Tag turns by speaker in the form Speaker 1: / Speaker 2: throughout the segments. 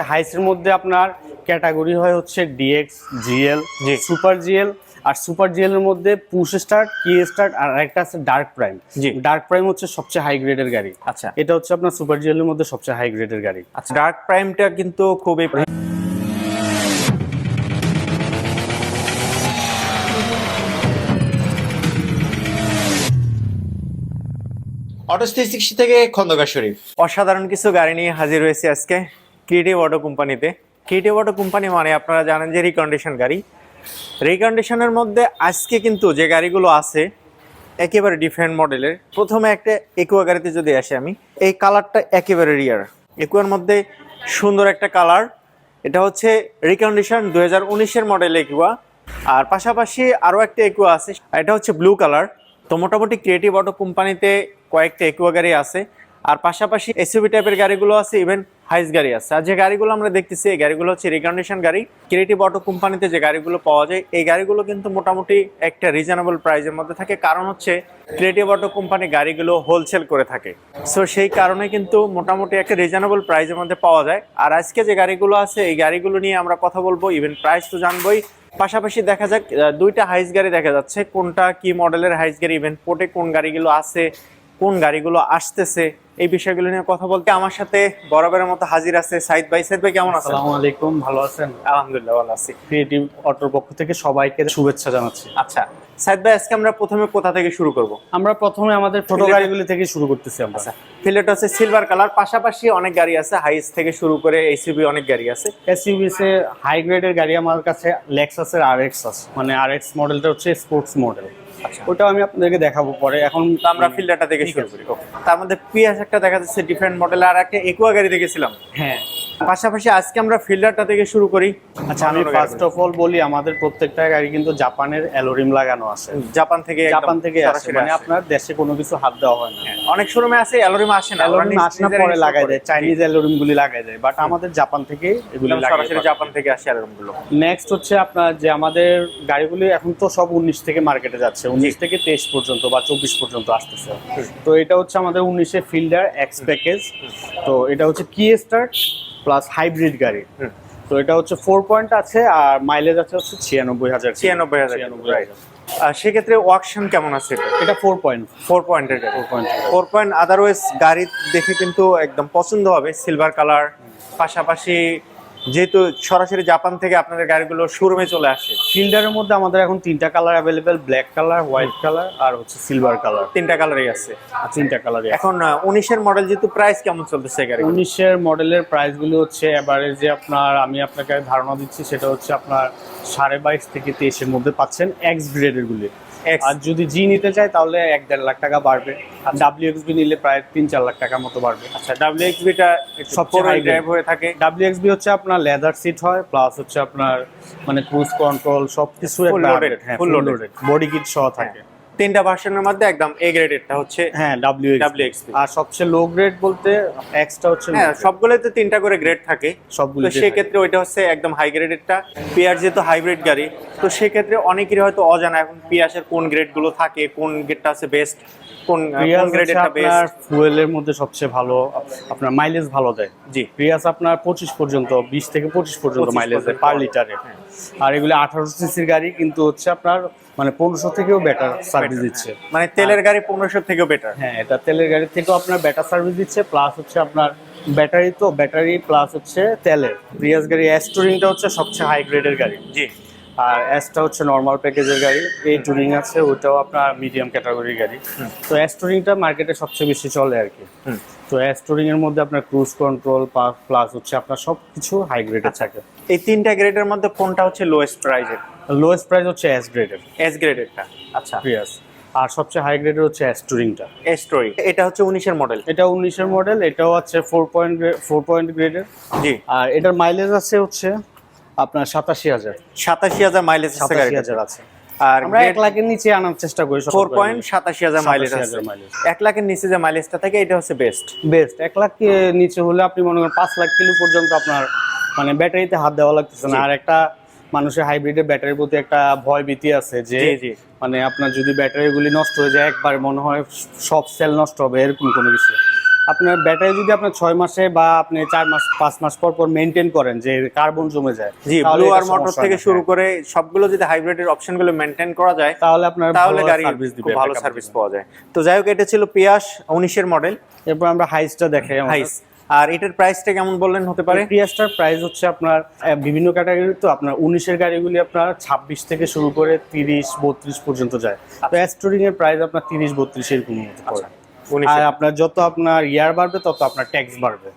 Speaker 1: হাইসের মধ্যে আপনার ক্যাটাগরি হয় হচ্ছে DX GL
Speaker 2: G.
Speaker 1: Super GL আর সুপার জিএল এর মধ্যে পুশ স্টার্ট কি স্টার্ট আর একটা আছে dark prime
Speaker 2: G.
Speaker 1: Dark prime হচ্ছে সবচেয়ে হাই গ্রেডের গাড়ি।
Speaker 2: আচ্ছা।
Speaker 1: এটা হচ্ছে আপনার সুপার জিএল এর মধ্যে সবচেয়ে হাই গ্রেডের গাড়ি।
Speaker 2: আচ্ছা ডার্ক প্রাইমটা কিন্তু খুবই অটো থ্রি সিক্সটি থেকে খন্দকার শরীফ। অসাধারণ কিছু গাড়ি নিয়ে হাজির হয়েছে আজকে। ক্রিয়েটিভ অটো কোম্পানিতে ক্রিয়েটিভ অটো কোম্পানি মানে আপনারা জানেন যে রিকন্ডিশন গাড়ি। রিকন্ডিশনের মধ্যে আজকে কিন্তু যে গাড়িগুলো আছে, একেবারে ডিফারেন্ট মডেলের প্রথমে একটা একুয়া গাড়িতে যদি আসি আমি, এই কালারটা একেবারে রিয়ার একুয়ার মধ্যে সুন্দর একটা কালার এটা হচ্ছে রিকন্ডিশন দু হাজার মডেল একুয়া আর পাশাপাশি আরও একটা একুয়া আছে, এটা হচ্ছে ব্লু কালার তো মোটামুটি ক্রিয়েটিভ অটো কোম্পানিতে কয়েকটা একুয়া গাড়ি আছে। আর পাশাপাশি এসইউভি টাইপের গাড়িগুলো আছে ইভেন হাইস গাড়ি আছে। আর যে গাড়িগুলো আমরা দেখতেছি, এই গাড়িগুলো হচ্ছে রিকন্ডিশন গাড়ি। ক্রিয়েটিভ অটো কোম্পানিতে যে গাড়িগুলো পাওয়া যায়, এই গাড়িগুলো কিন্তু মোটামুটি একটা রিজনেবল প্রাইসের মধ্যে থাকে। কারণ হচ্ছে ক্রিয়েটিভ অটো কোম্পানি গাড়িগুলো হোলসেল করে থাকে। সো সেই কারণে কিন্তু মোটামুটি একটা রিজনেবল প্রাইসের মধ্যে পাওয়া যায়। আর আজকে যে গাড়িগুলো আছে, এই গাড়িগুলো নিয়ে আমরা কথা বলব ইভেন প্রাইস তো জানবোই। পাশাপাশি দেখা যাক দুইটা হাইস গাড়ি দেখা যাচ্ছে। কোনটা কি মডেলের হাইস গাড়ি ইভেন পোর্টে কোন গাড়িগুলো আছে, কোন গাড়িগুলো আসতেছে। এই বিষয়গুলো নিয়ে কথা বলতে আমার সাথে বরাবরের মতো হাজির আছে সাইদ ভাই। সাইদ ভাই কেমন আছেন?
Speaker 1: আসসালামু আলাইকুম ভালো আছেন?
Speaker 2: আলহামদুলিল্লাহ ভালো আছি।
Speaker 1: ক্রিয়েটিভ অটোর পক্ষ থেকে সবাইকে শুভেচ্ছা জানাচ্ছি।
Speaker 2: আচ্ছা সাইদ ভাই আজকে আমরা প্রথমে কোথা থেকে শুরু করব?
Speaker 1: আমরা প্রথমে আমাদের ছোট গাড়িগুলি থেকে শুরু করতেছি আমরা।
Speaker 2: ফিলেট হচ্ছে সিলভার কালার পাশাপাশি অনেক গাড়ি আছে হাইস থেকে শুরু করে এইসিবি অনেক গাড়ি আছে।
Speaker 1: এসইউভিসে হাই গ্রেডের গাড়ি আমার কাছে লেক্সাসের আরএক্স আছে মানে আরএক্স মডেলটা হচ্ছে স্পোর্টস মডেল ওটাও আমি আপনাদেরকে দেখাবো পরে। এখন
Speaker 2: আমরা ফিল্ডারটা দেখে শুরু করি। তার মধ্যে পিয়াস একটা দেখা যাচ্ছে ডিফারেন্ট মডেল আর একটা একুয়া গাড়ি দেখেছিলাম।
Speaker 1: হ্যাঁ।
Speaker 2: পাশাপাশি আজকে আমরা ফিল্ডারটা থেকে শুরু করি।
Speaker 1: আচ্ছা আমি ফার্স্ট অফ অল বলি আমাদের প্রত্যেকটা গাড়ি কিন্তু জাপানের অ্যালোরিম লাগানো আছে।
Speaker 2: জাপান থেকে
Speaker 1: জাপান থেকে আসে মানে আপনার দেশে কোনো কিছু হাত দেওয়া হয় না।
Speaker 2: অনেক শোরুমে আছে অ্যালোরিম আসে না
Speaker 1: অ্যালোরিম আসে না পরে লাগাই দেয় চাইনিজ অ্যালোরিম গুলি লাগাই দেয় বাট আমাদের জাপান থেকে এগুলি
Speaker 2: সরাসরি জাপান থেকে আসে অ্যালোরিমগুলো।
Speaker 1: নেক্সট হচ্ছে আপনার যে আমাদের গাড়িগুলি এখন তো সব উনিশ থেকে মার্কেটে যাচ্ছে উনিশ থেকে তেইশ পর্যন্ত বা চব্বিশ পর্যন্ত আসতেছে। তো এটা হচ্ছে আমাদের উনিশে ফিল্ডার এক্স প্যাকেজ তো এটা হচ্ছে কি স্টার্ট প্লাস হাইব্রিড গাড়ি। তো এটা হচ্ছে ফোর পয়েন্ট আছে আর মাইলেজ আছে হচ্ছে ছিয়ানব্বই হাজার
Speaker 2: ছিয়ানব্বই হাজার সেক্ষেত্রে ওয়াকশন কেমন আছে এটা?
Speaker 1: এটা ফোর পয়েন্ট
Speaker 2: ফোর পয়েন্টের
Speaker 1: four point
Speaker 2: four point otherwise গাড়ি। দেখে কিন্তু একদম পছন্দ হবে সিলভার কালার পাশাপাশি যেহেতু সরাসরি জাপান থেকে আপনাদের গাড়িগুলো শোরুমে চলে আসে।
Speaker 1: ফিল্ডারের মধ্যে আমাদের এখন তিনটা colour available black colour white colour আর হচ্ছে সিলভার কালার
Speaker 2: তিনটা কালারই আছে।
Speaker 1: তিনটা কালারই
Speaker 2: এখন উনিশের মডেল যেহেতু প্রাইস কেমন চলতেছে গাড়ি
Speaker 1: উনিশের মডেলের প্রাইসগুলো হচ্ছে এবারে যে আপনার আমি আপনাকে ধারণা দিচ্ছি সেটা হচ্ছে আপনার সাড়ে বাইশ থেকে তেইশের মধ্যে পাচ্ছেন এক্স গ্রেডের গুলি। আর যদি জি নিতে চাই তাহলে এক দেড় লাখ টাকা বাড়বে। আর ডাব্লিউ এক্সবি নিলে প্রায় তিন চার লাখ টাকার মতো বাড়বে।
Speaker 2: আচ্ছা ডাব্লিউএক্সবিটা
Speaker 1: সবচেয়ে
Speaker 2: সবচেয়ে
Speaker 1: হাই
Speaker 2: ড্রাইভ হয়ে থাকে।
Speaker 1: ডাব্লিউ এক্সবি হচ্ছে আপনার লেদার সিট হয় প্লাস হচ্ছে আপনার মানে ক্রুজ কন্ট্রোল সব কিছু ফুল লোডেড বডি কিট সহ থাকে।
Speaker 2: তিনটা ভার্সনের মধ্যে একদম এ গ্রেডেরটা হচ্ছে
Speaker 1: হ্যাঁ ডাব্লিউ
Speaker 2: WXB
Speaker 1: আর সবচেয়ে লো গ্রেড বলতে এক্সটা হচ্ছে
Speaker 2: হ্যাঁ সবগুলোতে তিনটা করে গ্রেড থাকে।
Speaker 1: সবগুলো
Speaker 2: সেক্ষেত্রে ওইটা হচ্ছে একদম হাই গ্রেডেরটা পিয়ার যেহেতু হাইব্রিড গাড়ি তো সেক্ষেত্রে অনেকেরই হয়তো অজানা এখন পিয়াসের কোন গ্রেডগুলো থাকে কোন গ্রেডটা আছে বেস্ট কোন কোন গ্রেডেরটা বেস্ট
Speaker 1: ফুয়েলের মধ্যে সবচেয়ে ভালো আপনার মাইলেজ ভালো দেয়।
Speaker 2: জি।
Speaker 1: রিয়াস আপনার পঁচিশ পর্যন্ত বিশ থেকে পঁচিশ পর্যন্ত
Speaker 2: 25
Speaker 1: মাইলেজ দেয়। পার লিটারে আর এগুলো আঠারো সিসির গাড়ি কিন্তু হচ্ছে আপনার মানে পনেরোশো থেকেও বেটার সার্ভিস দিচ্ছে।
Speaker 2: মানে তেলের গাড়ি পনেরোশো থেকেও বেটার
Speaker 1: হ্যাঁ এটা তেলের গাড়ি থেকেও আপনার বেটার সার্ভিস দিচ্ছে প্লাস হচ্ছে আপনার ব্যাটারি তো ব্যাটারি প্লাস হচ্ছে তেলের। প্রিয়াস গাড়ি এস টুরিংটা হচ্ছে সবচেয়ে হাই গ্রেডের গাড়ি।
Speaker 2: জি।
Speaker 1: আর অ্যাসটা হচ্ছে নর্মাল প্যাকেজের গাড়ি। এই টুরিং আছে ওটাও আপনার মিডিয়াম ক্যাটাগরির গাড়ি। তো এস টুরিংটা মার্কেটে সবচেয়ে বেশি চলে আর কি।
Speaker 2: হুম।
Speaker 1: তো এস টুরিং এর মধ্যে আপনার ক্রুজ কন্ট্রোল প্লাস হচ্ছে আপনার সবকিছু হাই গ্রেডের থাকে।
Speaker 2: এই তিনটা গ্রেডের মধ্যে কোনটা হচ্ছে লোয়েস্ট প্রাইজের
Speaker 1: লোয়েস্ট প্রাইস হচ্ছে এস গ্রেডের
Speaker 2: এস গ্রেডেরটা আচ্ছা।
Speaker 1: প্রিয়াস আর সবচেয়ে হাই গ্রেডের হচ্ছে এস টুরিংটা
Speaker 2: এস স্টোরি এটা হচ্ছে উনিশের মডেল
Speaker 1: এটা উনিশের মডেল এটাও আছে ফোর পয়েন্ট ফোর পয়েন্ট গ্রেডের
Speaker 2: জি।
Speaker 1: আর এটার মাইলেজ আছে হচ্ছে আপনার সাতাশি হাজার।
Speaker 2: সাতাশি হাজার মাইলেজ
Speaker 1: সাতাশি হাজার আছে।
Speaker 2: আর
Speaker 1: আমরা এক লাখের নিচে আনার চেষ্টা করি
Speaker 2: ফোর পয়েন্ট সাতাশি হাজার মাইলেজ আছে।
Speaker 1: mileage।
Speaker 2: এক লাখের নিচে যে মাইলেজটা থাকে এটা হচ্ছে বেস্ট
Speaker 1: বেস্ট এক লাখ নিচে হলে আপনি মনে করেন পাঁচ লাখ কিলো পর্যন্ত আপনার মানে ব্যাটারিতে হাত দেওয়া লাগতেছে না। আর একটা মানুষের হাইব্রিডের ব্যাটারির প্রতি একটা ভয় ভীতি আছে যে মানে আপনার যদি ব্যাটারিগুলি নষ্ট হয়ে যায় একবার মনে হয় সব সেল নষ্ট হবে এরকম কোনো কিছু। আপনার ব্যাটারি যদি আপনার ছয় মাসে বা আপনি চার মাস পাঁচ মাস পর পর মেনটেন করেন যে কার্বন জমে যায়
Speaker 2: জি ব্লু আর মোটর থেকে শুরু করে সবগুলো যদি হাইব্রিডের অপশনগুলো মেনটেন করা যায়
Speaker 1: তাহলে আপনার
Speaker 2: তাহলে গাড়ি
Speaker 1: সার্ভিস দিবে
Speaker 2: ভালো সার্ভিস পাওয়া যায়। তো যাই হোক এটা ছিল পিয়াস উনিশের মডেল
Speaker 1: এরপর আমরা হাইসটা দেখাই।
Speaker 2: হাইস আর এটার প্রাইসটা কেমন বললেন হতে পারে?
Speaker 1: প্রিয়াসটার প্রাইস হচ্ছে আপনার বিভিন্ন ক্যাটাগরি তো আপনার উনিশের গাড়িগুলি আপনার ছাব্বিশ থেকে শুরু করে তিরিশ বত্রিশ পর্যন্ত যায়। তো অ্যাস্টোরিং এর প্রাইস আপনার তিরিশ বত্রিশ এরকম আর আপনার যত আপনার ইয়ার বাড়বে তত আপনার ট্যাক্স বাড়বে।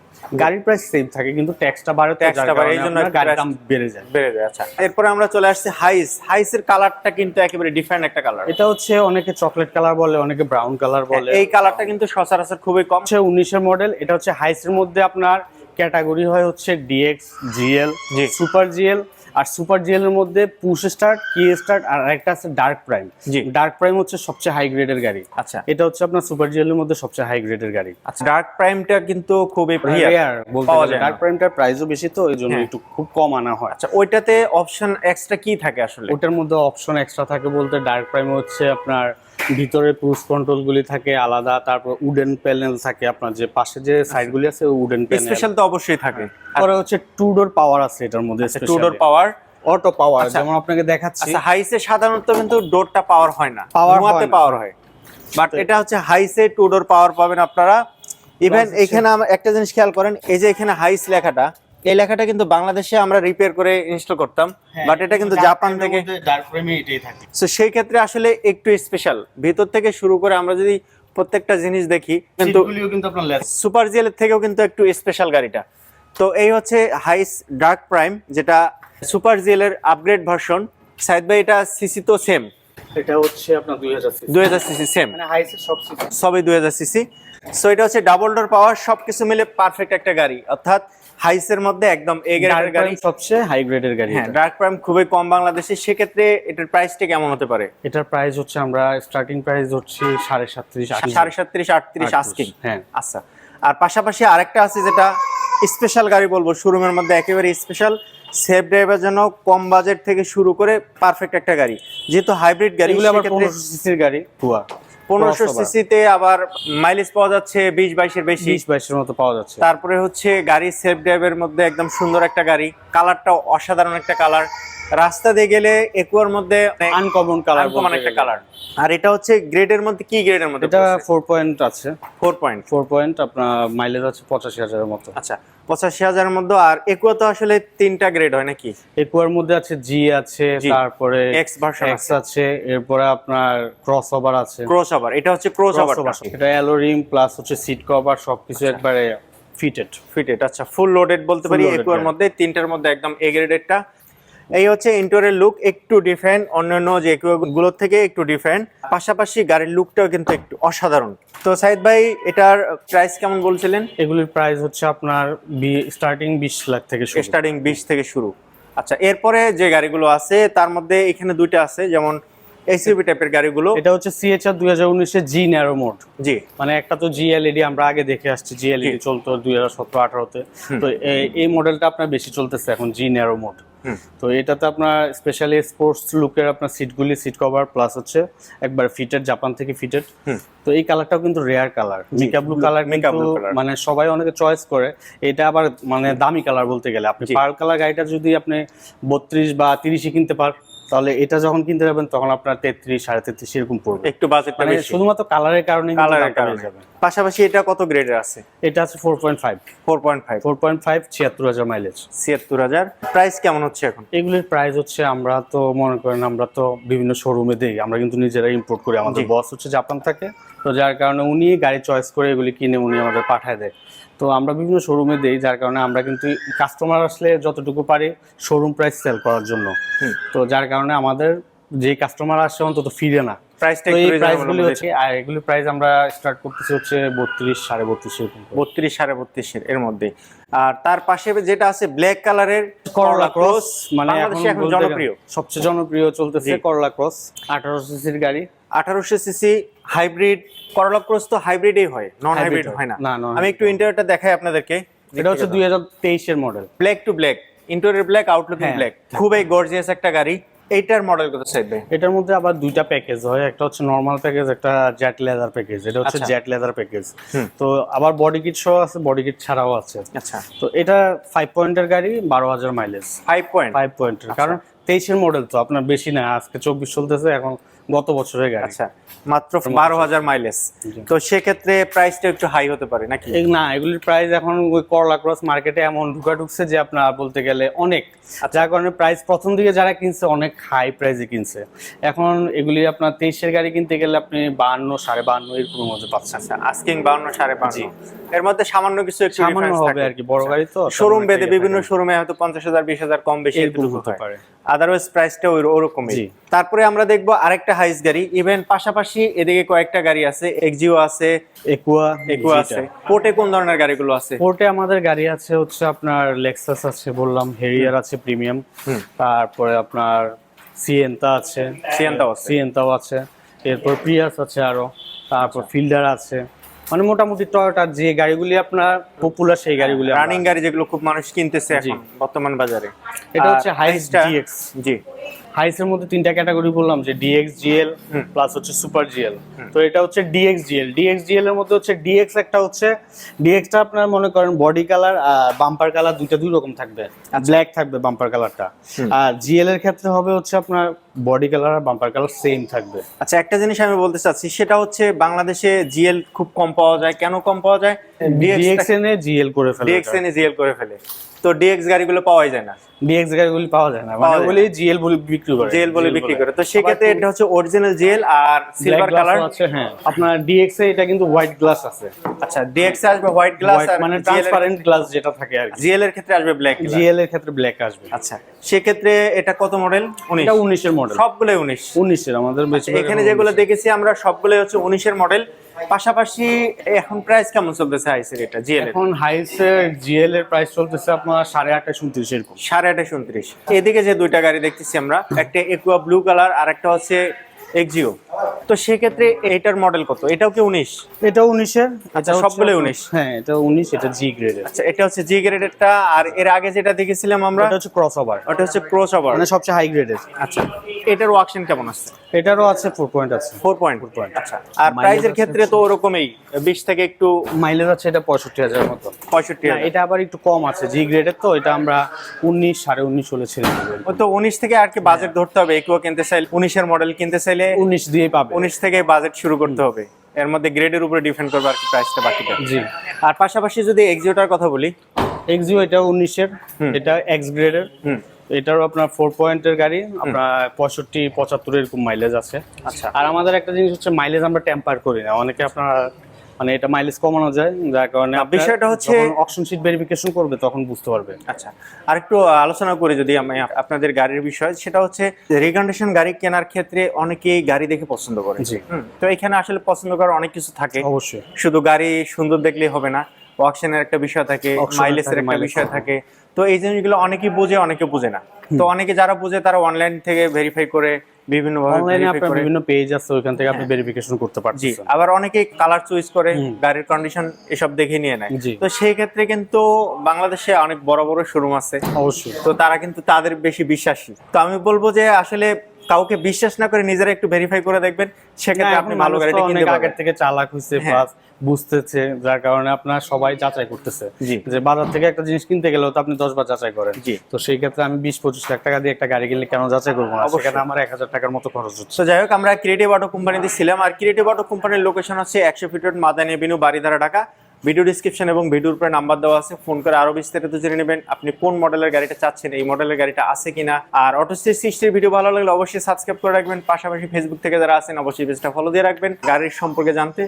Speaker 1: গাড়ির প্রাইস সেম থাকে কিন্তু ট্যাক্সটা বাড়ে তো
Speaker 2: Tax টা
Speaker 1: যার
Speaker 2: বাড়ে, এই জন্য
Speaker 1: গাড়ির দাম বেড়ে যায়।
Speaker 2: বেড়ে যায় আচ্ছা। এরপরে আমরা চলে আসছি হাইস হাইসের কালারটা কিন্তু একেবারে ডিফারেন্ট একটা কালার
Speaker 1: এটা হচ্ছে অনেকে চকলেট কালার বলে অনেকে ব্রাউন কালার বলে।
Speaker 2: এই কালারটা কিন্তু সচরাচর খুবই কম।
Speaker 1: হচ্ছে উনিশের মডেল এটা হচ্ছে হাইসের মধ্যে আপনার ক্যাটাগরি হয় হচ্ছে DX GL
Speaker 2: G.
Speaker 1: Super GL আর সুপার জিএল এর মধ্যে পুশ স্টার্ট কি স্টার্ট আর একটা আছে dark prime.
Speaker 2: G.
Speaker 1: Dark prime হচ্ছে সবচেয়ে হাই গ্রেডের গাড়ি।
Speaker 2: আচ্ছা।
Speaker 1: এটা হচ্ছে আপনার সুপার জিএল এর মধ্যে সবচেয়ে হাই গ্রেডের গাড়ি।
Speaker 2: আচ্ছা ডার্ক প্রাইমটা কিন্তু খুবই
Speaker 1: রেয়ার বলতে
Speaker 2: পাওয়া যায়
Speaker 1: ডার্ক প্রাইমটার প্রাইসও বেশি তো এই জন্য
Speaker 2: হ্যাঁ।
Speaker 1: একটু খুব কম আনা হয়।
Speaker 2: আচ্ছা ওইটাতে অপশন এক্সট্রা কি থাকে আসলে?
Speaker 1: ওটার মধ্যে অপশন এক্সট্রা থাকে বলতে ডার্ক প্রাইম হচ্ছে আপনার ভিতরে পুশ কন্ট্রোল গুলি থাকে আলাদা তারপর উডেন প্যানেল থাকে আপনার যে পাশে যে সাইড গুলি আছে উডেন প্যানেল
Speaker 2: স্পেশাল তো অবশ্যই থাকে।
Speaker 1: পরে হচ্ছে টু ডোর পাওয়ার আছে এটার মধ্যে
Speaker 2: two door power
Speaker 1: auto power. যেমন আপনাকে দেখাচ্ছি।
Speaker 2: আচ্ছা হাইসে সাধারণত কিন্তু ডোরটা পাওয়ার হয় না।
Speaker 1: পাওয়ার
Speaker 2: পাওয়ার হয়। বাট এটা হচ্ছে হাইসে টু ডোর পাওয়ার পাবেন আপনারা। ইভেন এখানে একটা জিনিস খেয়াল করেন এই যে এখানে হাইস লেখাটা এই লেখাটা কিন্তু বাংলাদেশে আমরা রিপেয়ার করে ইনস্টল করতাম
Speaker 1: হ্যাঁ,
Speaker 2: বাট এটা কিন্তু জাপান থেকে
Speaker 1: ডার্ক প্রাইমে এটাই থাকে।
Speaker 2: তো সেই ক্ষেত্রে আসলে একটু স্পেশাল ভিতর থেকে শুরু করে আমরা যদি প্রত্যেকটা জিনিস দেখি কিন্তু
Speaker 1: সিটগুলিও কিন্তু আপনার লেস
Speaker 2: সুপার জিএলের থেকেও কিন্তু একটু স্পেশাল গাড়িটা। তো এই হচ্ছে হাইস ডার্ক প্রাইম যেটা সুপার জিএলের আপগ্রেড ভার্সন সাইদ ভাই এটা সিসি তো সেম
Speaker 1: এটা হচ্ছে আপনার 2000 সিসি
Speaker 2: সেম
Speaker 1: মানে হাইসের সব সিসি
Speaker 2: সবই দুই হাজার সিসি সো এটা হচ্ছে ডাবল ডোর পাওয়ার সবকিছু মিলে পারফেক্ট একটা গাড়ি। অর্থাৎ হাইসের মধ্যে একদম এ গ্রেডের গাড়ি।
Speaker 1: সবচেয়ে হাই গ্রেডের গাড়ি
Speaker 2: হ্যাঁ। ডার্ক প্রাইম খুবই কম বাংলাদেশে। সেক্ষেত্রে এটার প্রাইসটা কেমন হতে পারে?
Speaker 1: এটার প্রাইস হচ্ছে আমরা স্টার্টিং প্রাইস হচ্ছে সাড়ে সাতত্রিশ
Speaker 2: সাড়ে সাতত্রিশ আটত্রিশ আস্কিং
Speaker 1: হ্যাঁ।
Speaker 2: আচ্ছা। আর পাশাপাশি আরেকটা আছে যেটা স্পেশাল গাড়ি বলব শোরুমের মধ্যে একেবারে স্পেশাল সেফ ড্রাইভার জন্য কম বাজেট থেকে শুরু করে পারফেক্ট একটা গাড়ি। যেহেতু হাইব্রিড গাড়ি
Speaker 1: এগুলো আবার পনেরোশো সিসির গাড়ি। কুয়া
Speaker 2: পনেরোশো। সিসিতে আবার মাইলেজ পাওয়া যাচ্ছে বিশ বাইশের বেশি।
Speaker 1: বিশ বাইশের মতো পাওয়া যাচ্ছে।
Speaker 2: তারপরে হচ্ছে গাড়ি সেফ ড্রাইভের মধ্যে একদম সুন্দর একটা গাড়ি। কালারটাও অসাধারণ একটা কালার রাস্তা দিয়ে গেলে একুয়ার মধ্যে
Speaker 1: আনকমন কালার
Speaker 2: আনকমন একটা কালার আর এটা হচ্ছে গ্রেডের মধ্যে কি গ্রেডের মধ্যে
Speaker 1: এটা ফোর পয়েন্ট আছে।
Speaker 2: ফোর পয়েন্ট
Speaker 1: ফোর পয়েন্ট আপনার মাইলেজ আছে পঁচাশি হাজারের মতো।
Speaker 2: আচ্ছা পঁচাশি হাজারের মধ্যে আর একুয়া তো আসলে তিনটা গ্রেড হয় নাকি?
Speaker 1: একুয়ার মধ্যে আছে জি আছে তারপরে
Speaker 2: এক্স ভার্সন
Speaker 1: এক্স আছে। এরপরে আপনার ক্রস ওভার আছে।
Speaker 2: ক্রস ওভার এটা হচ্ছে ক্রস ওভার
Speaker 1: এটা অ্যালোরিম প্লাস হচ্ছে সিট কভার সবকিছু
Speaker 2: আচ্ছা।
Speaker 1: একবারে ফিটেড
Speaker 2: ফিটেড আচ্ছা ফুল লোডেড বলতে পারি একুয়ার। মধ্যে তিনটার মধ্যে একদম এ গ্রেডেরটা এই হচ্ছে ইন্টোরের লুক একটু ডিফারেন্ট অন্যান্য যে গুলোর থেকে একটু ডিফারেন্ট পাশাপাশি গাড়ির লুকটাও কিন্তু একটু অসাধারণ। তো সাইদ ভাই এটার প্রাইস কেমন বলছিলেন?
Speaker 1: এগুলির প্রাইস হচ্ছে আপনার স্টার্টিং বিশ লাখ থেকে
Speaker 2: স্টার্টিং বিশ থেকে শুরু। আচ্ছা এরপরে যে গাড়িগুলো আছে তার মধ্যে এখানে দুইটা আছে যেমন এসইউভি টাইপের গাড়িগুলো।
Speaker 1: এটা হচ্ছে সিএচআর দুই হাজার উনিশে জি ন্যারো মোড
Speaker 2: জি।
Speaker 1: মানে একটা তো জিএলইডি আমরা আগে দেখে আসছি জিএলইডি চলতো দুই হাজার সতেরো আঠারোতে। তো এই- মডেলটা আপনার বেশি চলতেছে এখন জি ন্যারো মোড তো এটাতে আপনার স্পেশালি স্পোর্টস লুকের আপনার সিটগুলি সিট কভার প্লাস হচ্ছে একবার ফিটেড জাপান থেকে ফিটেড
Speaker 2: হুম।
Speaker 1: তো এই কালারটাও কিন্তু rare colour mica blue colour কিন্তু মানে সবাই অনেকে চয়েস করে। এটা আবার মানে দামি কালার বলতে গেলে। আপনি
Speaker 2: জি।
Speaker 1: পার কালার গাড়িটা যদি আপনি বত্রিশ বা তিরিশে কিনতে পার তাহলে এটা যখন কিনতে যাবেন তখন আপনার তেত্রিশ সাড়ে তেত্রিশ এরকম পড়বে।
Speaker 2: একটু বাজেটটা
Speaker 1: মানে শুধুমাত্র কালারের কারণে
Speaker 2: কালারের কারণে।
Speaker 1: যাবে।
Speaker 2: পাশাপাশি এটা কত গ্রেডের আছে?
Speaker 1: এটা আছে four point five
Speaker 2: four point five
Speaker 1: four point five ছিয়াত্তর হাজার মাইলেজ
Speaker 2: ছিয়াত্তর হাজার। প্রাইস কেমন হচ্ছে এখন?
Speaker 1: এগুলির প্রাইস হচ্ছে আমরা তো মনে করেন আমরা তো বিভিন্ন শোরুমে দিই আমরা কিন্তু নিজেরা ইম্পোর্ট করি। আমাদের বস হচ্ছে জাপান থাকে। তো যার কারণে উনি গাড়ি চয়েস করে এগুলি কিনে উনি আমাদের পাঠায় দেয়। তো আমরা বিভিন্ন শোরুমে দিই যার কারণে আমরা কিন্তু কাস্টমার আসলে যতটুকু পারি শোরুম প্রাইস সেল করার জন্য। তো যার কারণে আমাদের যে কাস্টমার আসে অন্তত ফিরে না।
Speaker 2: প্রাইসটা
Speaker 1: তো
Speaker 2: একটু
Speaker 1: এই
Speaker 2: reasonable
Speaker 1: প্রাইসগুলি হচ্ছে আর এগুলি প্রাইস আমরা স্টার্ট করতেছি হচ্ছে বত্রিশ সাড়ে বত্রিশ
Speaker 2: বত্রিশ সাড়ে বত্রিশের এর মধ্যে। আর তার পাশে যেটা আছে ব্ল্যাক কালারের
Speaker 1: করলা ক্রস মানে
Speaker 2: এখন জনপ্রিয়।
Speaker 1: সবচেয়ে জনপ্রিয় চলতেছে করলা ক্রস আঠারো সিসির গাড়ি।
Speaker 2: আঠারোশো সিসি হাইব্রিড করলা ক্রস তো হাইব্রিডই হয় নন হাইব্রিড হয়। না। আমি একটু ইন্টারভিউটা দেখাই আপনাদেরকে।
Speaker 1: এটা হচ্ছে দুই হাজার তেইশের model
Speaker 2: black to black interior black outlooking. Black খুবই গর্জিয়াস একটা গাড়ি। এইটার মডেল কত সাইড ভাই?
Speaker 1: এটার মধ্যে আবার দুইটা প্যাকেজ হয়। একটা হচ্ছে নর্মাল প্যাকেজ একটা জেট লেদার প্যাকেজ এটা হচ্ছে। জেট লেদার প্যাকেজ তো আবার বডি কিট সহ আছে বডি কিট ছাড়াও আছে।
Speaker 2: আচ্ছা।
Speaker 1: তো এটা ফাইভ পয়েন্টের গাড়ি বারো হাজার মাইলেজ
Speaker 2: ফাইভ পয়েন্ট
Speaker 1: ফাইভ পয়েন্টের কারণ তেইশের মডেল তো আপনার বেশি না আজকে চব্বিশ চলতেছে এখন গত বছরের গাড়ি।
Speaker 2: আচ্ছা মাত্র বারো হাজার মাইলেজ তো সেক্ষেত্রে প্রাইসটা একটু হাই হতে পারে নাকি?
Speaker 1: না এগুলির প্রাইস এখন ওই করলা ক্রস মার্কেটে এমন ঢুকা ঢুকছে যে আপনার বলতে গেলে অনেক।
Speaker 2: আচ্ছা।
Speaker 1: যার কারণে প্রাইস প্রথম দিকে যারা কিনছে অনেক হাই প্রাইসে কিনছে। এখন এগুলি আপনার তেইশের গাড়ি কিনতে গেলে আপনি বাহান্ন সাড়ে বাহান্ন এরকম মধ্যে পাচ্ছেন।
Speaker 2: আচ্ছা আস্কিং সাড়ে পাঁচ এর মধ্যে সামান্য কিছু একটু
Speaker 1: সামান্য হবে আর কি বড় গাড়ি তো
Speaker 2: শোরুম বেদে
Speaker 1: ইয়ে
Speaker 2: বিভিন্ন শোরুমে হয়তো পঞ্চাশ হাজার বিশ হাজার কম বেশি
Speaker 1: এরকম হতে পারে।
Speaker 2: আদারওয়াইজ প্রাইসটা ওই ওরকমই। তারপরে আমরা দেখব আরেকটা হাইস গাড়ি। ইভেন পাশাপাশি এদিকে কয়েকটা গাড়ি আছে এক্সিও আছে
Speaker 1: একুয়া
Speaker 2: একুয়া আছে। পোর্টে কোন ধরনের গাড়িগুলো আছে?
Speaker 1: পোর্টে আমাদের গাড়ি আছে হচ্ছে আপনার লেক্সাস আছে বললাম হেরিয়ার আছে প্রিমিয়াম। তারপরে আপনার সিএনতা আছে।
Speaker 2: সিয়েন্তাও আছে।
Speaker 1: সিএনতাও আছে। এরপর প্রিয়াস আছে আরও। তারপর ফিল্ডার আছে। মানে মোটামুটি টয়োটার যে গাড়িগুলি আপনার পপুলার সেই গাড়িগুলি
Speaker 2: রানিং গাড়ি যেগুলো খুব মানুষ কিনতেছে এখন বর্তমান বাজারে।
Speaker 1: এটা হচ্ছে হাইস
Speaker 2: হাইসটা-
Speaker 1: ডিএক্স
Speaker 2: জি।
Speaker 1: হাইসের মধ্যে তিনটা ক্যাটাগরি বললাম যে ডিএক্স জিএল প্লাস হচ্ছে সুপার জিএল তো এটা হচ্ছে ডিএক্স জিএল ডিএক্স জিএল এর মধ্যে হচ্ছে ডিএক্স একটা হচ্ছে ডিএক্সটা আপনার মনে করেন বডি কালার আর বাম্পার কালার দুইটা দুই রকম থাকবে। ব্ল্যাক থাকবে বাম্পার কালারটা। আর জিএল এর ক্ষেত্রে হবে হচ্ছে আপনার বডি কালার আর বাম্পার কালার সেম থাকবে।
Speaker 2: আচ্ছা একটা জিনিস আমি বলতে চাচ্ছি সেটা হচ্ছে বাংলাদেশে জিএল খুব কম পাওয়া যায়। কেন কম পাওয়া যায়?
Speaker 1: ডিএক্স এনে জিএল করে ফেলে
Speaker 2: ডিএক্স এনে জিএল করে ফেলে। তো ডিএক্স গাড়িগুলো পাওয়াই যায় না।
Speaker 1: ডিএক্স গাড়িগুলি পাওয়া যায় না।
Speaker 2: পাওয়া
Speaker 1: মানে জিএল বলে বিক্রি করে।
Speaker 2: জেল বলে বিক্রি করে। তো সেক্ষেত্রে এটা হচ্ছে অরিজিনাল জেল আর সিলভার কালার
Speaker 1: আছে হ্যাঁ। আপনার ডিএক্স এ এটা কিন্তু হোয়াইট গ্লাস আছে।
Speaker 2: আচ্ছা ডিএক্স আসবে হোয়াইট গ্লাস আর
Speaker 1: মানে ট্রান্সপারেন্ট গ্লাস যেটা থাকে আর
Speaker 2: জিএল এর ক্ষেত্রে আসবে ব্ল্যাক
Speaker 1: জিএল এর ক্ষেত্রে ব্ল্যাক আসবে।
Speaker 2: আচ্ছা সেক্ষেত্রে এটা কত মডেল
Speaker 1: এটা মডেল
Speaker 2: সবগুলোই
Speaker 1: আমাদের
Speaker 2: এখানে যেগুলো দেখেছি আমরা সবগুলোই হচ্ছে উনিশের মডেল পাশাপাশি এখন প্রাইস কেমন চলতেছে আইসের এটা জিএল
Speaker 1: এখন হাইসের জিএল এর প্রাইস চলতেছে আপনার সাড়ে আঠাশ উনত্রিশ এরকম।
Speaker 2: সাড়ে আঠাশ উনত্রিশ। এদিকে যে দুইটা গাড়ি দেখতেছি আমরা একটা একুয়া ব্লু কালার আর একটা হচ্ছে এক্সিও তো সেক্ষেত্রে এটার মডেল কত? এটাও কি উনিশ?
Speaker 1: এটা উনিশের
Speaker 2: আচ্ছা, সবগুলোই 19
Speaker 1: হ্যাঁ এটা উনিশ এটা জি গ্রেডের
Speaker 2: আচ্ছা এটা হচ্ছে জি গ্রেডেরটা আর এর আগে যেটা দেখেছিলাম আমরা
Speaker 1: এটা হচ্ছে ক্রস ওভার
Speaker 2: ওটা হচ্ছে ক্রস ওভার
Speaker 1: মানে সবচেয়ে হাই গ্রেডের
Speaker 2: আচ্ছা। এটার ওয়াকশন কেমন আছে?
Speaker 1: এটারও আছে ফোর পয়েন্ট আছে।
Speaker 2: ফোর পয়েন্ট 4 পয়েন্ট আচ্ছা আর প্রাইজের ক্ষেত্রে তো ওরকমই বিশ থেকে একটু
Speaker 1: মাইলেজ আছে এটা পঁয়ষট্টি হাজার মতো।
Speaker 2: পঁয়ষট্টি
Speaker 1: না, এটা আবার একটু কম আছে জি গ্রেডের তো এটা আমরা উনিশ সাড়ে উনিশ হলে ছেড়ে দেবো।
Speaker 2: তো উনিশ থেকে আর কি বাজেট ধরতে হবে একুয়া কিনতে চাইলে উনিশের মডেল কিনতে চাইলে
Speaker 1: উনিশ দিয়ে পাবে।
Speaker 2: উনিশ থেকে বাজেট শুরু করতে হবে। এর মধ্যে গ্রেডের উপরে ডিপেন্ড করবে আর কি প্রাইসটা বাকিটা।
Speaker 1: জি।
Speaker 2: আর পাশাপাশি যদি এক্সিওটার কথা বলি?
Speaker 1: এক্সিও এটা উনিশের
Speaker 2: হুম।
Speaker 1: এটা এক্স গ্রেডের
Speaker 2: হুম।
Speaker 1: এটারও আপনার ফোর পয়েন্টের গাড়ি আপনার পঁয়ষট্টি পঁচাত্তর এরকম মাইলেজ আছে।
Speaker 2: আচ্ছা।
Speaker 1: আর আমাদের একটা জিনিস হচ্ছে মাইলেজ আমরা টেম্পার করি না। অনেকে আপনার মানে এটা মাইলেজ কমানো যায় যার কারণে
Speaker 2: বিষয়টা হচ্ছে-
Speaker 1: অপশন শিট ভেরিফিকেশন করবে তখন বুঝতে পারবে।
Speaker 2: আচ্ছা। আরেকটু আলোচনা করি যদি আমি আপনাদের গাড়ির বিষয়। সেটা হচ্ছে রিকন্ডিশন গাড়ি কেনার ক্ষেত্রে অনেকেই গাড়ি দেখে পছন্দ করে। তো এখানে আসলে পছন্দ করার অনেক কিছু থাকে।
Speaker 1: অবশ্যই।
Speaker 2: শুধু গাড়ি সুন্দর দেখলেই হবে না। অকশনের একটা বিষয় থাকে মাইলেজের একটা বিষয় থাকে। তো এই জিনিসগুলো অনেকে বুঝে অনেকে বুঝে না। তো অনেকে যারা বুঝে তারা অনলাইন থেকে ভেরিফাই করে বিভিন্ন
Speaker 1: অনলাইনে আপনার বিভিন্ন পেজ আছে ওইখান থেকে আপনি ভেরিফিকেশন করতে
Speaker 2: জি।
Speaker 1: পারছেন
Speaker 2: আবার অনেকে কালার চয়েস করে গাড়ির কন্ডিশন এসব দেখে নিয়ে নেয়। তো সেই ক্ষেত্রে কিন্তু বাংলাদেশে অনেক বড় বড় শোরুম আছে।
Speaker 1: অবশ্যই।
Speaker 2: তো তারা কিন্তু তাদের বেশি বিশ্বাসী। তো আমি বলব যে আসলে কাউকে বিশ্বাস না করে নিজেরা একটু ভেরিফাই করে দেখবেন সেক্ষেত্রে আপনি ভালো গাড়িটা কিনতে
Speaker 1: আগের থেকে চালাক
Speaker 2: হ্যাঁ।
Speaker 1: প্লাস বুঝতেছে যার কারণে আপনার সবাই যাচাই করতেছে। যে বাজার থেকে একটা জিনিস কিনতে গেলেও তো আপনি দশ বার যাচাই করেন। তো সেই ক্ষেত্রে আমি বিশ পঁচিশ লাখ টাকা দিয়ে একটা গাড়ি কিনলে কেন যাচাই করব না? সেখানে আমার এক হাজার টাকার মতো খরচ হচ্ছে।
Speaker 2: যাই হোক আমরা ক্রিয়েটিভ অটো কোম্পানিতে ছিলাম আর ক্রিয়েটিভ অটো কোম্পানির লোকেশন হচ্ছে একশো feet Madani avenue Baridhara Dhaka. Video description এবং ভিডিওর উপরে নাম্বার দেওয়া আছে ফোন করে আরও বিস্তারিত জেনে নেবেন আপনি কোন মডেলের গাড়িটা চাচ্ছেন এই মডেলের গাড়িটা আছে কিনা। আর অটো সিক্সটির ভিডিও ভালো লাগলে অবশ্যই সাবস্ক্রাইব করে রাখবেন পাশাপাশি ফেসবুক থেকে যারা আছেন অবশ্যই পেজটা ফলো দিয়ে রাখবেন। গাড়ির সম্পর্কে জানতে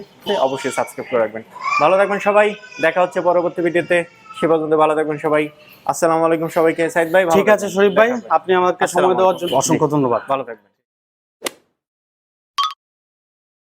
Speaker 2: অবশ্যই সাবস্ক্রাইব করে রাখবেন। ভালো থাকবেন সবাই দেখা হচ্ছে পরবর্তী ভিডিওতে। সে পর্যন্ত ভালো থাকবেন সবাই। আসসালামু আলাইকুম সবাইকে সাইদ ভাই
Speaker 1: ঠিক আছে শরীফ ভাই আপনি আমাকে সময় দেওয়ার জন্য। অসংখ্য ধন্যবাদ।
Speaker 2: ভালো থাকবেন।